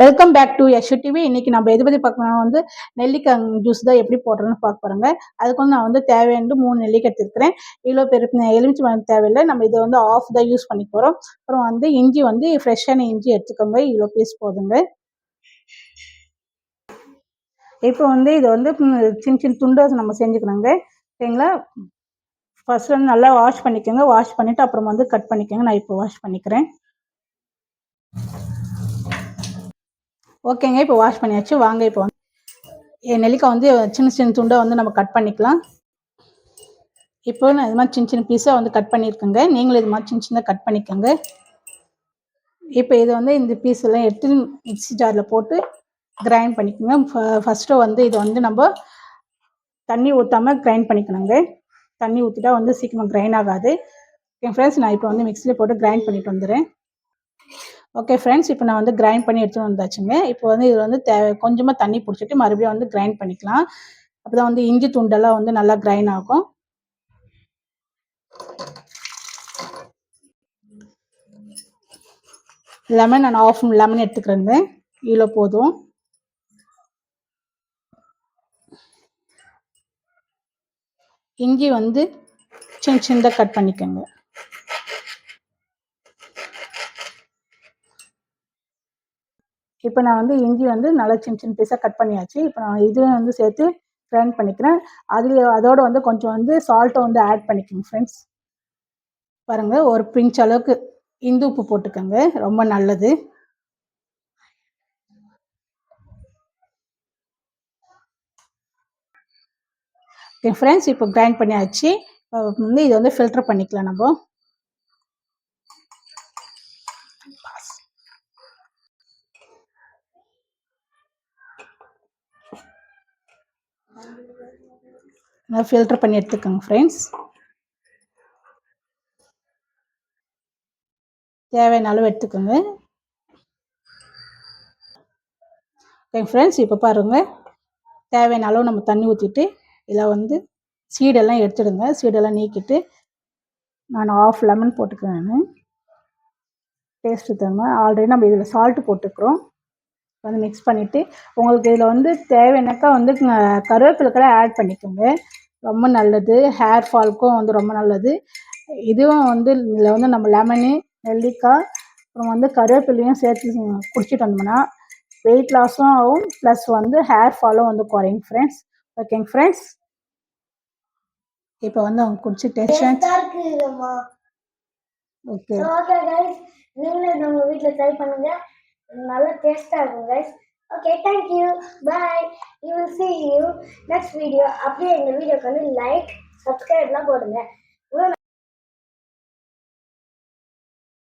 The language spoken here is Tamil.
Welcome back to Yashu TV இன்னைக்கு நம்ம எது பற்றி பார்க்கணும் வந்து நெல்லிக்காய் ஜூஸ் தான் எப்படி போடுறோன்னு பார்க்க போகிறோங்க அதுக்கு வந்து நான் வந்து தேவையான மூணு நெல்லிக்காய் எடுத்துருக்கிறேன். இவ்வளோ பேர் எலுமிச்சி மரம் தேவையில்லை. நம்ம இதை வந்து ஆஃப் தான் யூஸ் பண்ணி போகிறோம் அப்புறம் வந்து இஞ்சி வந்து ஃப்ரெஷ்ஷான இஞ்சி எடுத்துக்கோங்க. இவ்வளோ பீஸ் போதுங்க. இப்போ வந்து இதை வந்து சின்ன சின்ன துண்டாக நம்ம செஞ்சுக்கணுங்க. சரிங்களா? ஃபர்ஸ்ட் வந்து நல்லா வாஷ் பண்ணிக்கோங்க. வாஷ் பண்ணிவிட்டு அப்புறம் வந்து கட் பண்ணிக்கோங்க. நான் இப்போ வாஷ் பண்ணிக்கிறேன். ஓகேங்க இப்போ வாஷ் பண்ணியாச்சு. வாங்க இப்போ வந்து நெல்லிக்காய் வந்து சின்ன சின்ன துண்டை வந்து நம்ம கட் பண்ணிக்கலாம். இப்போ நான் இது மாதிரி சின்ன சின்ன பீஸாக வந்து கட் பண்ணியிருக்கேங்க. நீங்களும் இது மாதிரி சின்ன சின்ன கட் பண்ணிக்கோங்க. இப்போ இதை வந்து இந்த பீஸ் எல்லாம் எடுத்து மிக்சி ஜாரில் போட்டு கிரைண்ட் பண்ணிக்கோங்க. ஃபஸ்ட்டு வந்து இதை வந்து நம்ம தண்ணி ஊற்றாமல் கிரைண்ட் பண்ணிக்கணுங்க. தண்ணி ஊற்றிட்டா வந்து சீக்கிரம் கிரைண்ட் ஆகாது. என் ஃப்ரெண்ட்ஸ் நான் இப்போ வந்து மிக்சியில் போட்டு கிரைண்ட் பண்ணிட்டு வந்துடுறேன். ஓகே ஃப்ரெண்ட்ஸ் இப்போ நான் வந்து கிரைண்ட் பண்ணி எடுத்துகிட்டு வந்தாச்சுங்க. இப்போ வந்து இது வந்து தேவை கொஞ்சமாக தண்ணி பிடிச்சிட்டு மறுபடியும் வந்து கிரைண்ட் பண்ணிக்கலாம். அப்போ தான் வந்து இஞ்சி துண்டெல்லாம் வந்து நல்லா கிரைண்ட் ஆகும். லெமன் நான் ஆஃப் லெமன் எடுத்துக்கிறேங்க. இவ்வளோ போதும். இஞ்சி வந்து சின்ன சின்னதாக கட் பண்ணிக்கோங்க. இப்போ நான் வந்து இஞ்சி வந்து நல்லா சின்ன சின்ன பீஸாக கட் பண்ணியாச்சு. இப்போ நான் இதுவும் வந்து சேர்த்து கிரைண்ட் பண்ணிக்கிறேன். அதில் அதோட வந்து கொஞ்சம் வந்து சால்ட்டை வந்து ஆட் பண்ணிக்கோங்க ஃப்ரெண்ட்ஸ் பாருங்கள் ஒரு பிஞ்ச் அளவுக்கு இந்து உப்பு போட்டுக்கோங்க. ரொம்ப நல்லது. ஓகே ஃப்ரெண்ட்ஸ் இப்போ கிரைண்ட் பண்ணியாச்சு. வந்து இதை வந்து ஃபில்டர் பண்ணிக்கலாம் நம்ம. நல்லா ஃபில்டர் பண்ணி எடுத்துக்கோங்க ஃப்ரெண்ட்ஸ் தேவையான அளவு எடுத்துக்கோங்க. ஓகே ஃப்ரெண்ட்ஸ் இப்போ பாருங்கள் தேவையான அளவு நம்ம தண்ணி ஊற்றிட்டு இதில் வந்து சீடெல்லாம் எடுத்துடுங்க. சீடெல்லாம் நீக்கிட்டு நான் ஆஃப் லெமன் போட்டுக்கிறேன் நான். டேஸ்ட்டு தருங்க ஆல்ரெடி நம்ம இதில் சால்ட்டு போட்டுக்கிறோம். வந்து மிக்ஸ் பண்ணிவிட்டு உங்களுக்கு இதில் வந்து தேவையானாக்கா வந்து கருவேப்பிலை கூட ஆட் பண்ணிக்கோங்க. ரொம்ப நல்லது. ஹேர் ஃபால்க்கும் வந்து ரொம்ப நல்லது. இதுவும் வந்து இதில் வந்து நம்ம லெமனு நெல்லிக்காய் அப்புறம் வந்து கருவேப்பிலையும் சேர்த்து குடிச்சிட்டு வந்தோம்னா வெயிட் லாஸும் ஆகும். ப்ளஸ் வந்து ஹேர் ஃபாலும் வந்து குறையும் ஃப்ரெண்ட்ஸ் ஓகேங்க ஃப்ரெண்ட்ஸ் இப்போ வந்து அவங்க குடிச்சு டெஸ்ட் ஓகே நம்ம வீட்டில் ட்ரை பண்ணுங்க. நல்லா டேஸ்ட்டாக இருக்கும் guys okay thank you bye you will see you next video அப்படியே எங்கள் வீடியோக்கு வந்து லைக் சப்ஸ்கிரைப்லாம் போடுங்க.